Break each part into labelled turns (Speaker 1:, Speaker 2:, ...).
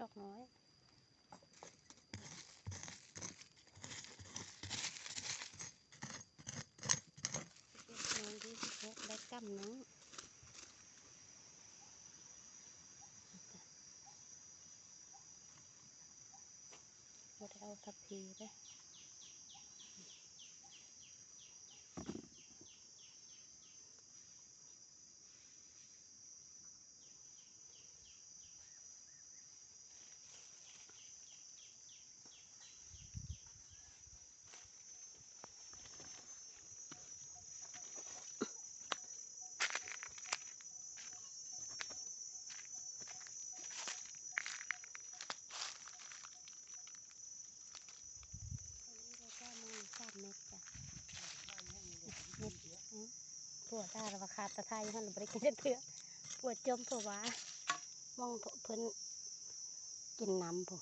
Speaker 1: ดอกน้อยสิบเอ็ดโมงยี่สิบหกได้กำหนึงบ่ได้เอาทับพีได้อ อันนี้เราก็มาสามเม็ดจ้ะเม็ดอืม ปวดได้แล้วว่าขาดตะไคร้มันบริกินได้เถื่อปวดจมปวดว้ามองเพิ่นกินน้ำผู้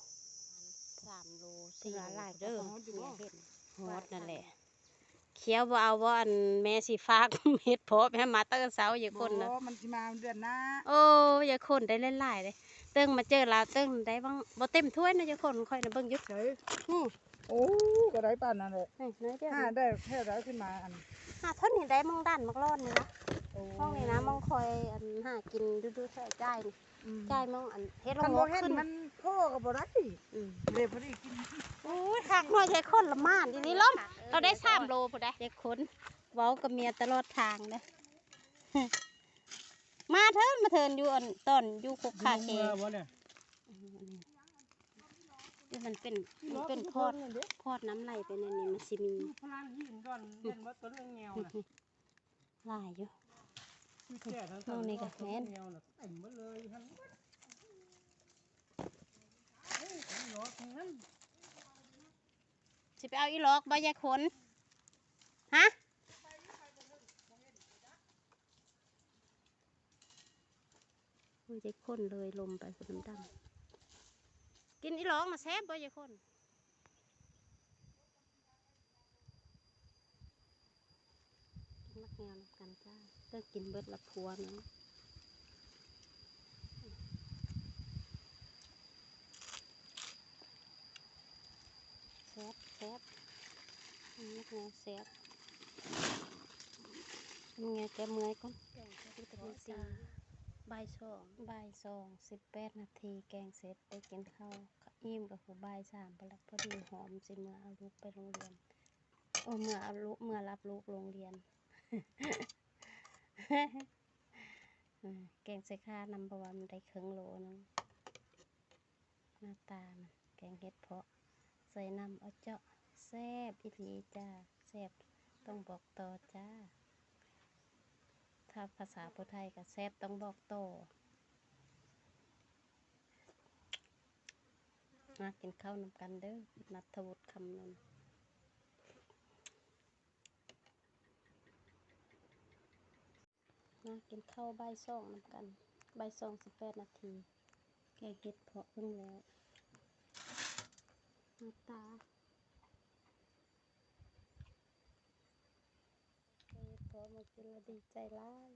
Speaker 1: สามโลสี่โลหลายเด้อเนี่ยเห็นฮอดนั่นแหละเคี้ยวบ่เอาบ่อันแม่สิฟากเม็ดเพาะแม่มาเตอร์เสาอย่าคนนะ
Speaker 2: บ่มันสิมาเดือนหน้า
Speaker 1: โอ้อย่าคนได้หลายๆเลยเติ้งมาเจอลาวเติ้งได้บ้างบ่เต็มถ้วยนะอย่าคนค่อยนะเบิ่งอยุก
Speaker 2: เฮ้ย
Speaker 1: นี่
Speaker 2: โอ้ก็ได้ปานนั้นแหละ
Speaker 1: นี่เนื้อเดียว
Speaker 2: ห้าได้แค่ได้ขึ้นมาอัน
Speaker 1: หาเท่านี้ได้มองด้านมักรอดนี่นะ
Speaker 2: โอ้
Speaker 1: มองนี่นะมองคอยอันหากินดูๆแท้จ่ายนี่
Speaker 2: อืม
Speaker 1: จ่ายมองอันเฮ็ดล
Speaker 2: คัน
Speaker 1: ง
Speaker 2: บ่
Speaker 1: ง
Speaker 2: เห็น
Speaker 1: ขึ้น
Speaker 2: มันพ่อก็บ่ได้
Speaker 1: อืม
Speaker 2: เลยพอดีกิน
Speaker 1: โอ้ยคักน้อยใช้คนละม่านทีนี้ล้มเราได้3โลพุ่นได้เด็กคนเว้ากับเมียตลอดทางเด้อมา เถินมาเถินอยู่อันตอนอยู่คุกคาเค
Speaker 3: วะเนี่ย
Speaker 1: นี่มันเป็นมันเป็นพอดพอดน้ำไหลไปในนี้มันสิมี
Speaker 3: พลานหินก่อนเล่นว่าตัวเรื่องแงวน่ะ
Speaker 1: หลายอยู่
Speaker 3: คือแก่ทั้ง
Speaker 1: โน่นนี่ก็แม่น
Speaker 3: แงวน่ะเต็มหมดเลยทั้งหมดเฮ้ยทั้งหลอกทั้งนั้น
Speaker 1: สิไปเอาอีหลอกบ่ยายขนฮะ บ่ยายคนเลยลมไปคนน้ำดำกินอีหลอกมาแซ่บบ่ยายคนกินมักแงวนำกันจ้าเลิกกินเบิดละพัวเนาะแซ่บแซ่บอันนี้มักแงวแซ่บมักแงวแกเมื่อยก่อนแกงวิตามินซี บ่ายสองบ่ายสองสิบแปดนาทีแกงเสร็จได้กินข้าวอิ่มกับผู้บ่ายสามไปแล้วพอดีหอมสิเมื่อเอาลูกไปโรงเรียนโอ้เมื่อเอาลูกเมื่อรับลูกโรงเรียนแกงใส่ข้านำบะวันมันได้ครึ่งโลนึงหน้าตามันแกงเห็ดเพาะ ใส่น้ำเอาเจาะแซบอีหลีจ้าแซบต้องบอกต่อจ้า ถ้าภาษาพุทไทยก็แซบต้องบอกต่อมากินข้าวนำกันเด้อนัทวุฒิคำนนท์มากินข้าวใบายสองนำกันใบายสองสิบแปดนาที แกงเห็ดเพาะเพิ่งแล้วหน้าตาเฮ็ดพอ มากินแล้วดีใจร้าย